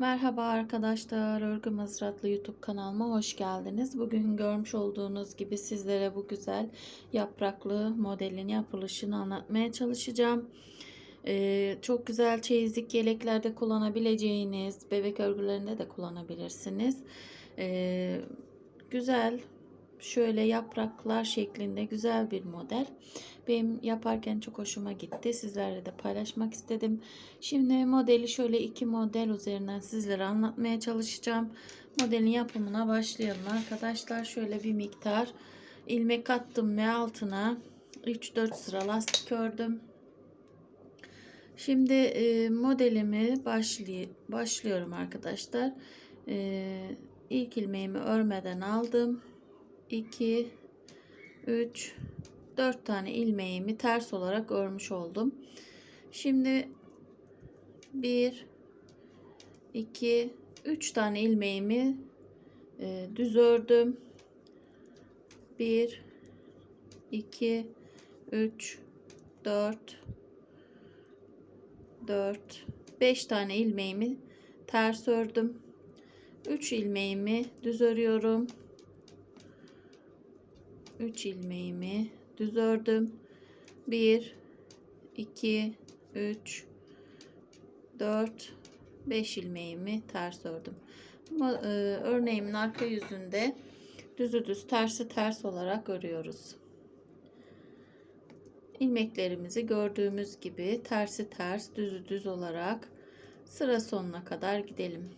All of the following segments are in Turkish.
Merhaba arkadaşlar, Örgü Mızratlı YouTube kanalıma hoş geldiniz. Bugün görmüş olduğunuz gibi sizlere bu güzel yapraklı modelin yapılışını anlatmaya çalışacağım. Ee, çok güzel çeyizlik yeleklerde kullanabileceğiniz, bebek örgülerinde de kullanabilirsiniz. Ee, güzel, şöyle yapraklar şeklinde güzel bir model. Benim yaparken çok hoşuma gitti. Sizlerle de paylaşmak istedim. Şimdi modeli şöyle iki model üzerinden sizlere anlatmaya çalışacağım. Modelin yapımına başlayalım arkadaşlar. Şöyle bir miktar ilmek attım ve altına 3-4 sıra lastik ördüm. Şimdi e, modelimi başlay başlıyorum arkadaşlar. E, ilk ilmeğimi örmeden aldım. 2 3 4 tane ilmeğimi ters olarak örmüş oldum. Şimdi 1 2 3 tane ilmeğimi e, düz ördüm. 1 2 3 4 4 5 tane ilmeğimi ters ördüm. 3 ilmeğimi düz örüyorum. 3 ilmeğimi düz ördüm. 1 2 3 4 5 ilmeğimi ters ördüm. Ama, e, örneğimin arka yüzünde düzü düz tersi ters olarak örüyoruz. İlmeklerimizi gördüğümüz gibi tersi ters düzü düz olarak sıra sonuna kadar gidelim.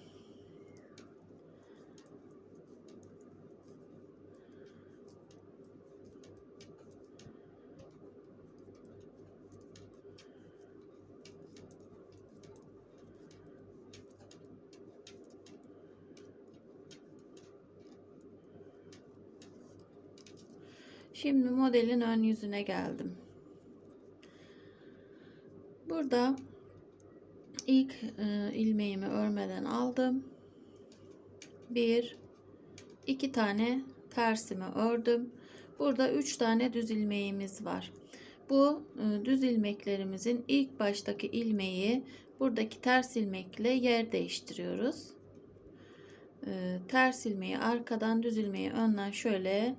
Şimdi modelin ön yüzüne geldim. Burada ilk e, ilmeğimi örmeden aldım. Bir, iki tane tersimi ördüm. Burada üç tane düz ilmeğimiz var. Bu e, düz ilmeklerimizin ilk baştaki ilmeği buradaki ters ilmekle yer değiştiriyoruz. E, ters ilmeği arkadan düz ilmeği önden şöyle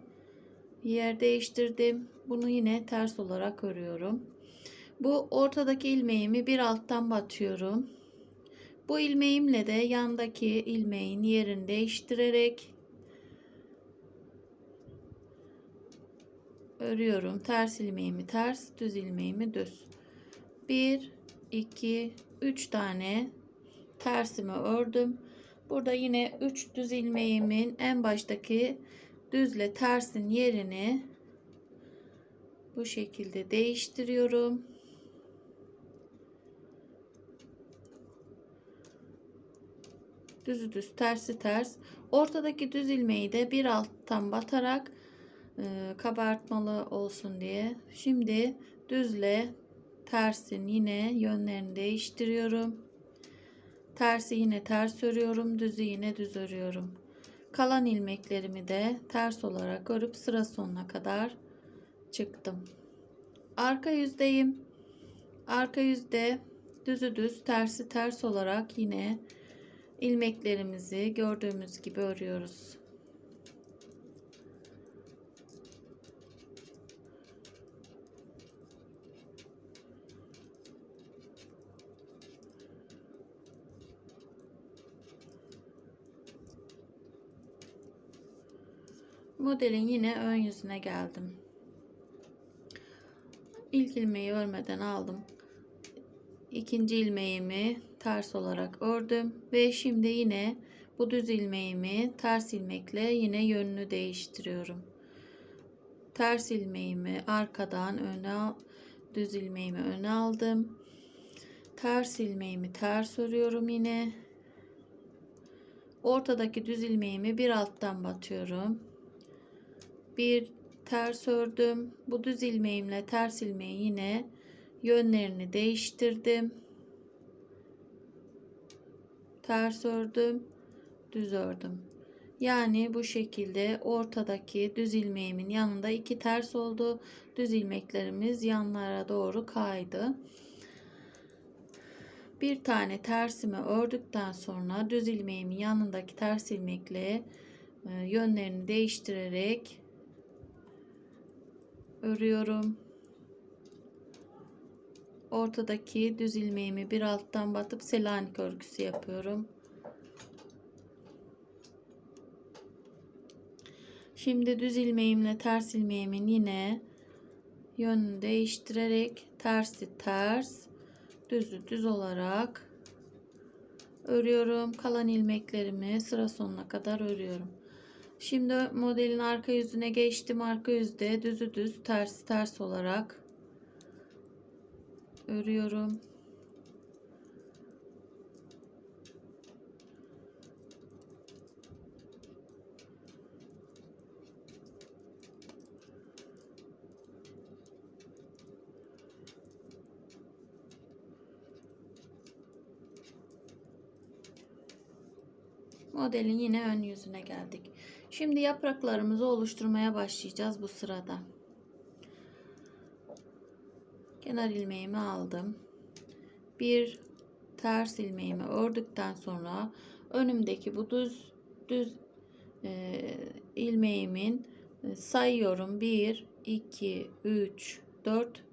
yer değiştirdim. Bunu yine ters olarak örüyorum. Bu ortadaki ilmeğimi bir alttan batıyorum. Bu ilmeğimle de yandaki ilmeğin yerini değiştirerek örüyorum. Ters ilmeğimi ters, düz ilmeğimi düz. 1 2 3 tane tersimi ördüm. Burada yine 3 düz ilmeğimin en baştaki düzle tersin yerini bu şekilde değiştiriyorum. Düzü düz tersi ters. Ortadaki düz ilmeği de bir alttan batarak e, kabartmalı olsun diye. Şimdi düzle tersin yine yönlerini değiştiriyorum. Tersi yine ters örüyorum. Düzü yine düz örüyorum. Kalan ilmeklerimi de ters olarak örüp sıra sonuna kadar çıktım. Arka yüzdeyim. Arka yüzde düzü düz tersi ters olarak yine ilmeklerimizi gördüğümüz gibi örüyoruz. Modelin yine ön yüzüne geldim. İlk ilmeği örmeden aldım. İkinci ilmeğimi ters olarak ördüm ve şimdi yine bu düz ilmeğimi ters ilmekle yine yönünü değiştiriyorum. Ters ilmeğimi arkadan öne düz ilmeğimi öne aldım. Ters ilmeğimi ters örüyorum yine. Ortadaki düz ilmeğimi bir alttan batıyorum bir ters ördüm. Bu düz ilmeğimle ters ilmeği yine yönlerini değiştirdim. Ters ördüm, düz ördüm. Yani bu şekilde ortadaki düz ilmeğimin yanında iki ters oldu. Düz ilmeklerimiz yanlara doğru kaydı. Bir tane tersimi ördükten sonra düz ilmeğimin yanındaki ters ilmekle e, yönlerini değiştirerek örüyorum. Ortadaki düz ilmeğimi bir alttan batıp selanik örgüsü yapıyorum. Şimdi düz ilmeğimle ters ilmeğimin yine yönünü değiştirerek tersi ters, düzü düz olarak örüyorum. Kalan ilmeklerimi sıra sonuna kadar örüyorum. Şimdi modelin arka yüzüne geçtim. Arka yüzde düzü düz, tersi ters olarak örüyorum. Modelin yine ön yüzüne geldik. Şimdi yapraklarımızı oluşturmaya başlayacağız bu sırada. Kenar ilmeğimi aldım. Bir ters ilmeğimi ördükten sonra önümdeki bu düz düz e, ilmeğimin e, sayıyorum. 1 2 3 4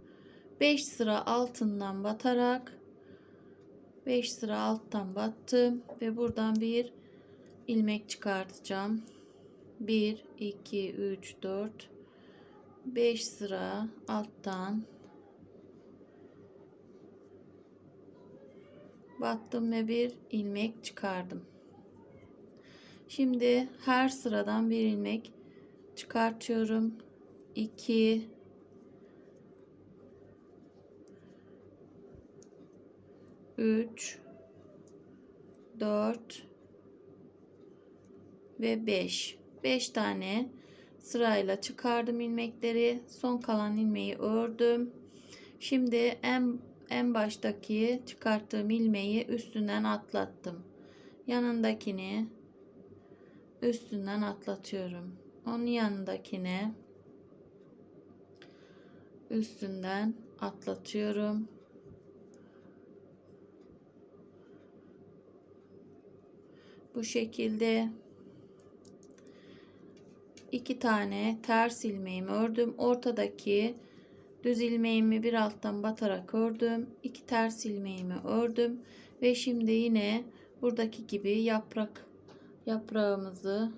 5 sıra altından batarak 5 sıra alttan battım ve buradan bir ilmek çıkartacağım. 1 2 3 4 5 sıra alttan battım ve bir ilmek çıkardım. Şimdi her sıradan bir ilmek çıkartıyorum. 2 3 4 ve 5 5 tane sırayla çıkardım ilmekleri. Son kalan ilmeği ördüm. Şimdi en en baştaki çıkarttığım ilmeği üstünden atlattım. Yanındakini üstünden atlatıyorum. Onun yanındakine üstünden atlatıyorum. Bu şekilde iki tane ters ilmeğimi ördüm. Ortadaki düz ilmeğimi bir alttan batarak ördüm. iki ters ilmeğimi ördüm ve şimdi yine buradaki gibi yaprak yaprağımızı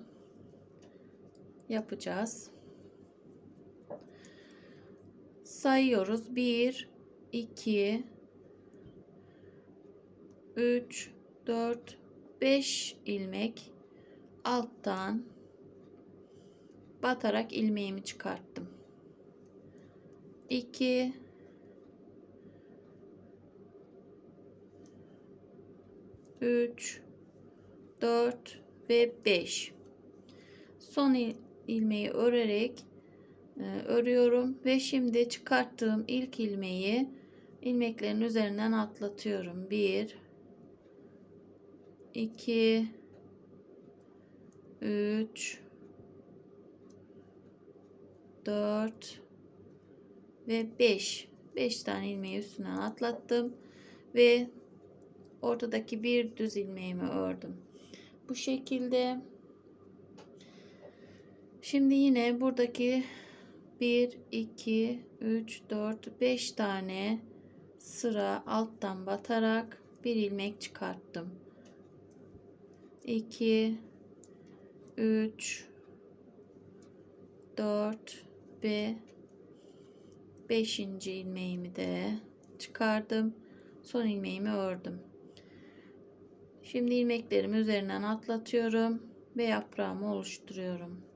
yapacağız. Sayıyoruz. 1 2 3 4 5 ilmek alttan batarak ilmeğimi çıkarttım. 2 3 4 ve 5 son ilmeği örerek e, örüyorum ve şimdi çıkarttığım ilk ilmeği ilmeklerin üzerinden atlatıyorum. 1 2 3 4 ve 5 5 tane ilmeği üstünden atlattım ve ortadaki bir düz ilmeğimi ördüm. Bu şekilde. Şimdi yine buradaki 1 2 3 4 5 tane sıra alttan batarak bir ilmek çıkarttım. 2 3 4 ve 5. ilmeğimi de çıkardım. Son ilmeğimi ördüm. Şimdi ilmeklerimi üzerinden atlatıyorum ve yaprağımı oluşturuyorum.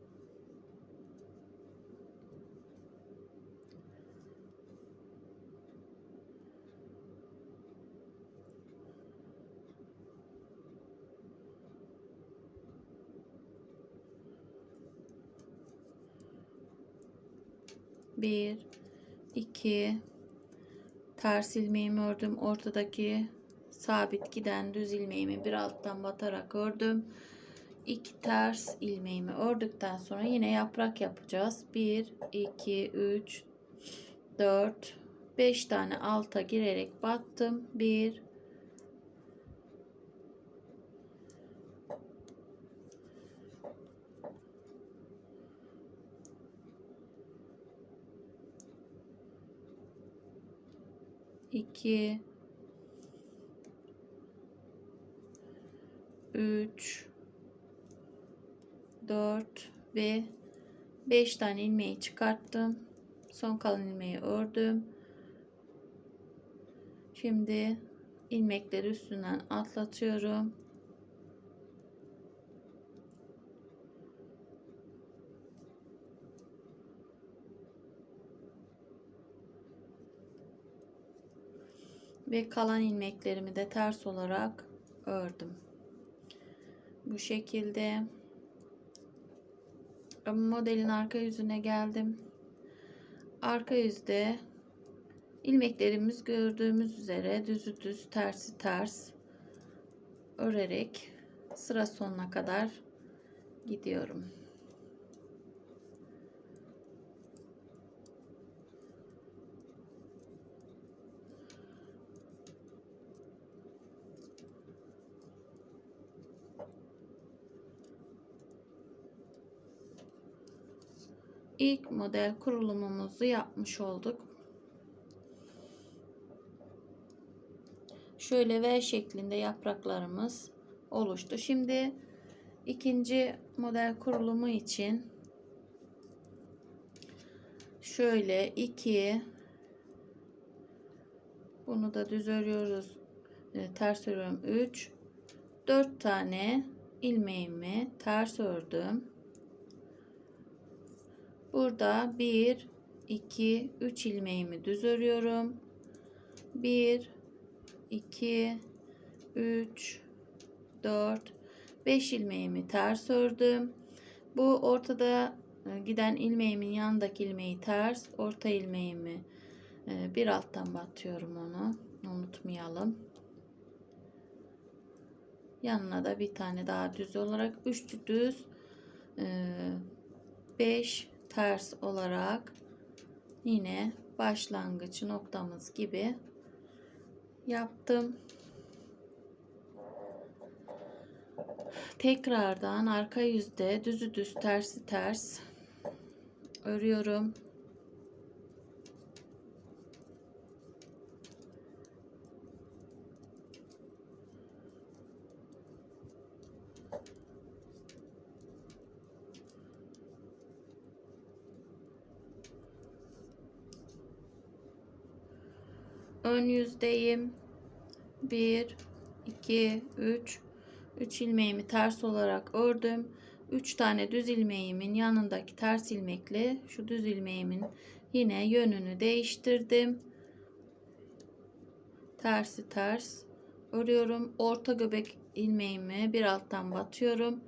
Bir iki ters ilmeğimi ördüm. Ortadaki sabit giden düz ilmeğimi bir alttan batarak ördüm. İki ters ilmeğimi ördükten sonra yine yaprak yapacağız. 1 2 3 4 5 tane alta girerek battım. 1 2 3 4 ve 5 tane ilmeği çıkarttım. Son kalan ilmeği ördüm. Şimdi ilmekleri üstünden atlatıyorum. Ve kalan ilmeklerimi de ters olarak ördüm. Bu şekilde modelin arka yüzüne geldim. Arka yüzde ilmeklerimiz gördüğümüz üzere düzü düz tersi ters örerek sıra sonuna kadar gidiyorum. İlk model kurulumumuzu yapmış olduk. Şöyle V şeklinde yapraklarımız oluştu. Şimdi ikinci model kurulumu için şöyle 2 bunu da düz örüyoruz. E, ters örüyorum 3 4 tane ilmeğimi ters ördüm. Burada 1 2 3 ilmeğimi düz örüyorum. 1 2 3 4 5 ilmeğimi ters ördüm. Bu ortada e, giden ilmeğimin yanındaki ilmeği ters, orta ilmeğimi e, bir alttan batıyorum onu. Unutmayalım. Yanına da bir tane daha düz olarak 3 düz 5 e, ters olarak yine başlangıç noktamız gibi yaptım. Tekrardan arka yüzde düzü düz tersi ters örüyorum. Ön yüzdeyim. 1 2 3 3 ilmeğimi ters olarak ördüm. 3 tane düz ilmeğimin yanındaki ters ilmekle şu düz ilmeğimin yine yönünü değiştirdim. Tersi ters örüyorum. Orta göbek ilmeğimi bir alttan batıyorum.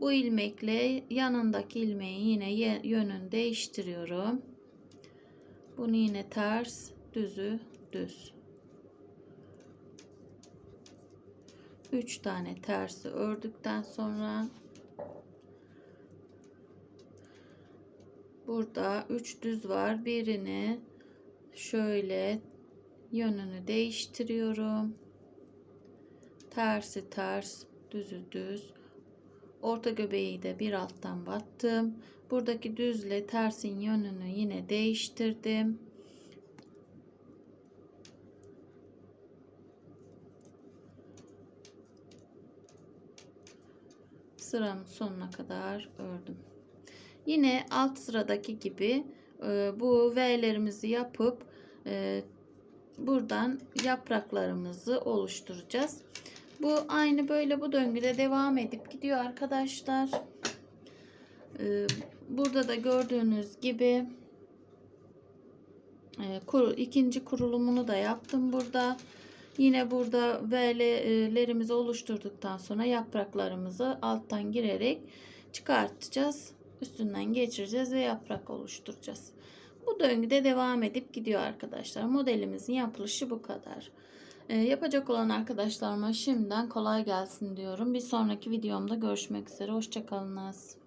Bu ilmekle yanındaki ilmeği yine yönünü değiştiriyorum. Bunu yine ters düzü düz. 3 tane tersi ördükten sonra burada 3 düz var. Birini şöyle yönünü değiştiriyorum. Tersi ters, düzü düz. Orta göbeği de bir alttan battım. Buradaki düzle tersin yönünü yine değiştirdim. Sıramın sonuna kadar ördüm. Yine alt sıradaki gibi e, bu V'lerimizi yapıp e, buradan yapraklarımızı oluşturacağız. Bu aynı böyle bu döngüde devam edip gidiyor arkadaşlar. E, burada da gördüğünüz gibi ikinci kurulumunu da yaptım burada. Yine burada V'lerimizi oluşturduktan sonra yapraklarımızı alttan girerek çıkartacağız. Üstünden geçireceğiz ve yaprak oluşturacağız. Bu döngüde devam edip gidiyor arkadaşlar. Modelimizin yapılışı bu kadar. Ee, yapacak olan arkadaşlarıma şimdiden kolay gelsin diyorum. Bir sonraki videomda görüşmek üzere. Hoşçakalınız.